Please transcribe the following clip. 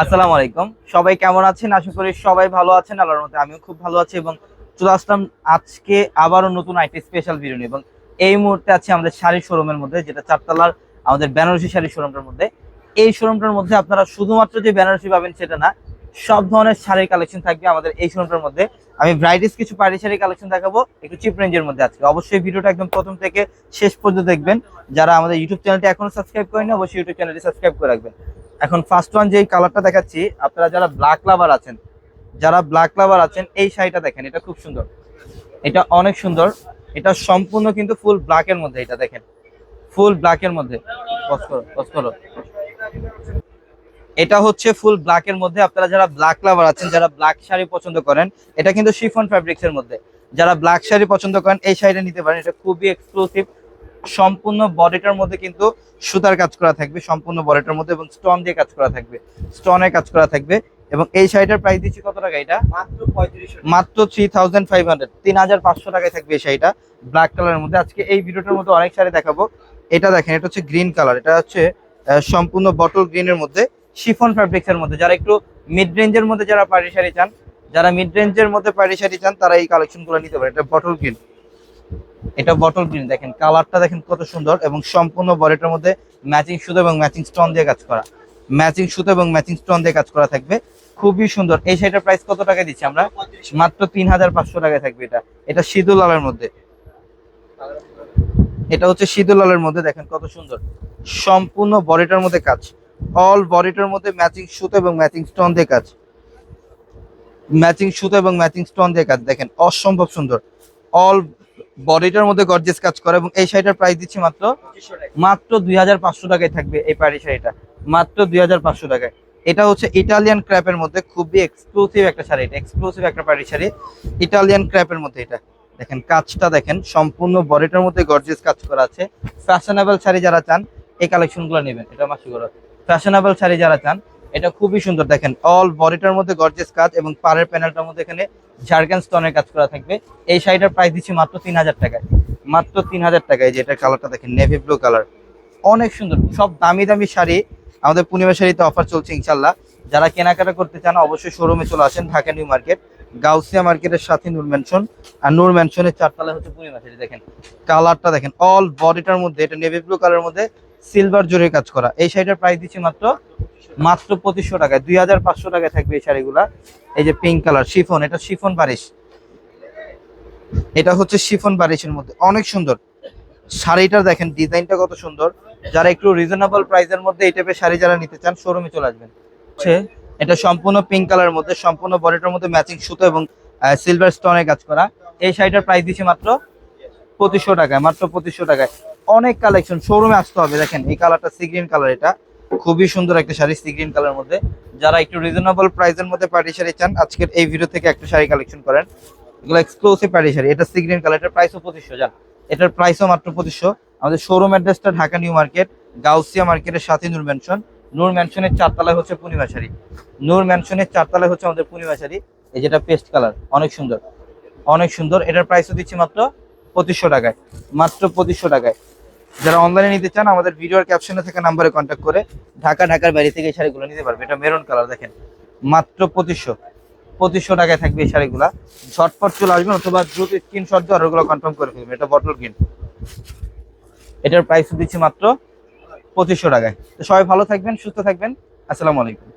আসসালামু আলাইকুম। সবাই কেমন আছেন? আশা করি সবাই ভালো আছেন। আল্লাহর মতে আমিও খুব ভালো আছি এবং চলে আসলাম আজকে আবারও নতুন আইটি স্পেশাল ভিডিও এবং এই মুহূর্তে আছে আমাদের শাড়ি শোরুমের মধ্যে, যেটা চারতলার আমাদের বেনারসি শাড়ি শোরুমটার মধ্যে। এই শোরুমটার মধ্যে আপনারা শুধুমাত্র যে বেনারসি পাবেন সেটা না, সব ধরনের শাড়ির কালেকশন থাকবে আমাদের এই শোরুমটার মধ্যে। আমি ব্রাইডিস কিছু পাড়ি শাড়ি কালেকশন দেখাবো, একটু চিপ রেঞ্জের মধ্যে আজকে। অবশ্যই ভিডিওটা একদম প্রথম থেকে শেষ পর্যন্ত দেখবেন। যারা আমাদের ইউটিউব চ্যানেলটি এখনও সাবস্ক্রাইব করেনি অবশ্যই ইউটিউব চ্যানেলটি সাবস্ক্রাইব করে রাখবেন। এখন ফার্স্ট ওয়ান যেই কালারটা দেখাচ্ছি, আপনারা যারা ব্ল্যাক লাভার আছেন, যারা ব্ল্যাক লাভার আছেন, এই শাড়িটা দেখেন, এটা খুব সুন্দর। এটা অনেক সুন্দর। এটা সম্পূর্ণ কিন্তু ফুল ব্ল্যাক এর মধ্যে, এটা দেখেন। ফুল ব্ল্যাক এর মধ্যে। এটা হচ্ছে ফুল ব্ল্যাক এর মধ্যে। আপনারা যারা ব্ল্যাক লাভার আছেন, যারা ব্ল্যাক শাড়ি পছন্দ করেন, এটা কিন্তু শিফন ফ্যাব্রিক্স এর মধ্যে। যারা ব্ল্যাক শাড়ি পছন্দ করেন, এই শাড়িটা নিতে পারেন। এটা খুবই এক্সক্লুসিভ সম্পূর্ণ বডিটার মধ্যে কিন্তু সুতার কাজ করা থাকবে সম্পূর্ণ বডিটার মধ্যে এবং স্টোন দিয়ে কাজ করা থাকবে স্টোনের কাজ করা থাকবে এবং এই শাড়িটার প্রাইস দিচ্ছি কত টাকা এটা? মাত্র থ্রি থাউজেন্ড ফাইভ হান্ড্রেড তিন হাজার পাঁচশো টাকায় থাকবে এই শাড়িটা ব্ল্যাক কালারের মধ্যে। আজকে এই ভিডিওটার মধ্যে অনেক শাড়ি দেখাবো। এটা দেখেন এটা হচ্ছে গ্রিন কালার এটা হচ্ছে সম্পূর্ণ বটল গ্রিনের মধ্যে শিফন ফ্যাব্রিক্স এর মধ্যে। যারা একটু মিড রেঞ্জের মধ্যে যারা পাড়ি শাড়ি চান যারা মিড রেঞ্জের মধ্যে পাড়ি শাড়ি চান তারা এই কালেকশনগুলো নিতে পারে এটা বটল গ্রিন এটা বটল গ্রিন দেখেন কালারটা দেখেন কত সুন্দর এবং সম্পূর্ণ বডিটার মধ্যে ম্যাচিং সুতো এবং ম্যাচিং স্টোন দিয়ে কাজ করা। ম্যাচিং সুতো এবং ম্যাচিং স্টোন দিয়ে কাজ করা থাকবে। খুবই সুন্দর। এই শাড়িটার প্রাইস কত টাকা দিচ্ছি আমরা? মাত্র তিন হাজার পাঁচশো টাকায় থাকবে এটা। এটা লালের মধ্যে। এটা হচ্ছে লালের মধ্যে, দেখেন কত সুন্দর। সম্পূর্ণ বডিটার মধ্যে কাজ। অল বডিটার মধ্যে ম্যাচিং সুতো এবং ম্যাচিং স্টোন দিয়ে কাজ। ম্যাচিং সুতো এবং ম্যাচিং স্টোন দিয়ে কাজ। দেখেন অসম্ভব সুন্দর। অল বডিটার মধ্যে গর্জেস কাজ করে এবং এই শাড়িটার প্রাইস দিচ্ছি মাত্র মাত্র দুই হাজার পাঁচশো টাকায় থাকবে এই পাড়ি শাড়িটা। মাত্র দুই হাজার পাঁচশো টাকায়। এটা হচ্ছে ইটালিয়ান ক্র্যাপের মধ্যে খুবই এক্সক্লুসিভ একটা শাড়ি। এটা এক্সক্লুসিভ একটা পাড়ি শাড়ি। ইটালিয়ান ক্র্যাপের মধ্যে এটা। দেখেন, কাজটা দেখেন, সম্পূর্ণ বডিটার মধ্যে গর্জেস কাজ করা আছে। ফ্যাশনেবল শাড়ি যারা চান, এই কালেকশনগুলো নেবেন। এটা মাসি করো ফ্যাশনেবল শাড়ি যারা চান এটা খুবই সুন্দর, দেখেন অল বডিটার মধ্যে গর্জিয়াস কাজ এবং পাড়ের প্যানেলটার মধ্যে এখানে ঝাড়খান স্টোনের কাজ করা থাকবে। এই শাড়িটার প্রাইস দিচ্ছি মাত্র তিন হাজার টাকায়। মাত্র তিন হাজার টাকায় যে এটার কালারটা দেখেন নেভি ব্লু কালার অনেক সুন্দর, সব দামি দামি শাড়ি আমাদের পূর্ণিমা শাড়িতে অফার চলছে ইনশাল্লাহ যারা কেনাকাটা করতে চান অবশ্যই শোরুমে চলে আসেন, ঢাকা নিউ মার্কেট গাউসিয়া মার্কেটের সাথে নূর ম্যানশন আর নূর ম্যানশনের চারতলা হচ্ছে পূর্ণিমা শাড়ি, দেখেন কালারটা দেখেন অল বডিটার মধ্যে, এটা নেভি ব্লু কালারের মধ্যে সিলভার জরির কাজ করা। এই শাড়িটার প্রাইস দিচ্ছি মাত্র মাত্র পঁচিশশো টাকায়, দুই হাজার পাঁচশো টাকায় থাকবে এই শাড়িগুলা। এই যে পিঙ্ক কালার শিফন, এটা শিফন বারিশ। এটা হচ্ছে শিফন বারিশের মধ্যে, অনেক সুন্দর। শাড়িটা দেখেন, ডিজাইনটা কত সুন্দর। যারা একটু রিজনেবল প্রাইসের মধ্যে এই টাইপের শাড়ি যারা নিতে চান শোরুমে চলে আসবেন। এটা সম্পূর্ণ পিঙ্ক কালারের মধ্যে, সম্পূর্ণ বডিটার মধ্যে ম্যাচিং সুতো এবং সিলভার স্টোনের কাজ করা। এই শাড়িটার প্রাইস দিচ্ছে মাত্র পঁচিশশো টাকায়, মাত্র পঁচিশশো টাকায়। অনেক কালেকশন শোরুমে আসতে হবে, দেখেন, এই কালারটা সি গ্রিন কালার এটা। খুবই সুন্দর একটা শাড়ি সি গ্রিন কালারের মধ্যে। যারা একটু রিজনেবল প্রাইসের মধ্যে পার্টি শাড়ি চান, আজকের এই ভিডিও থেকে একটা শাড়ি কালেকশন করেন। এগুলো এক্সক্লুসিভ পার্টি শাড়ি। এটা সি গ্রিন কালার এটার প্রাইসও পঁচিশশো যান এটার প্রাইসও মাত্র পঁচিশশো। আমাদের শোরুম অ্যাড্রেসটা ঢাকা নিউ মার্কেট গাউসিয়া মার্কেটের সাথে নূর ম্যানশন নূর ম্যানশনের চারতলায় হচ্ছে পূর্ণিমা শাড়ি। নূর ম্যানশনের চারতলায় হচ্ছে আমাদের পূর্ণিমা শাড়ি। এই যেটা পেস্ট কালার অনেক সুন্দর। অনেক সুন্দর। এটার প্রাইসও দিচ্ছি মাত্র পঁচিশশো টাকায়। মাত্র পঁচিশশো টাকায়। যারা অনলাইনে নিতে চান, আমাদের ভিডিওর ক্যাপশনে থাকা নাম্বারে কন্ট্যাক্ট করে ঢাকা, ঢাকার বাইরে থেকে এই শাড়িগুলো নিতে পারবে। এটা মেরুন কালার দেখেন। মাত্র পঁচিশশো। পঁচিশশো টাকায় থাকবে এই শাড়িগুলা। ঝটপট চলে আসবেন অথবা দ্রুত স্ক্রিনশট দিয়ে অর্ডারগুলো কনফার্ম করে ফেলবেন। এটা বটল গ্রিন এটার প্রাইস দিচ্ছি মাত্র পঁচিশশো টাকায়। তো সবাই ভালো থাকবেন, সুস্থ থাকবেন। আসসালামু আলাইকুম।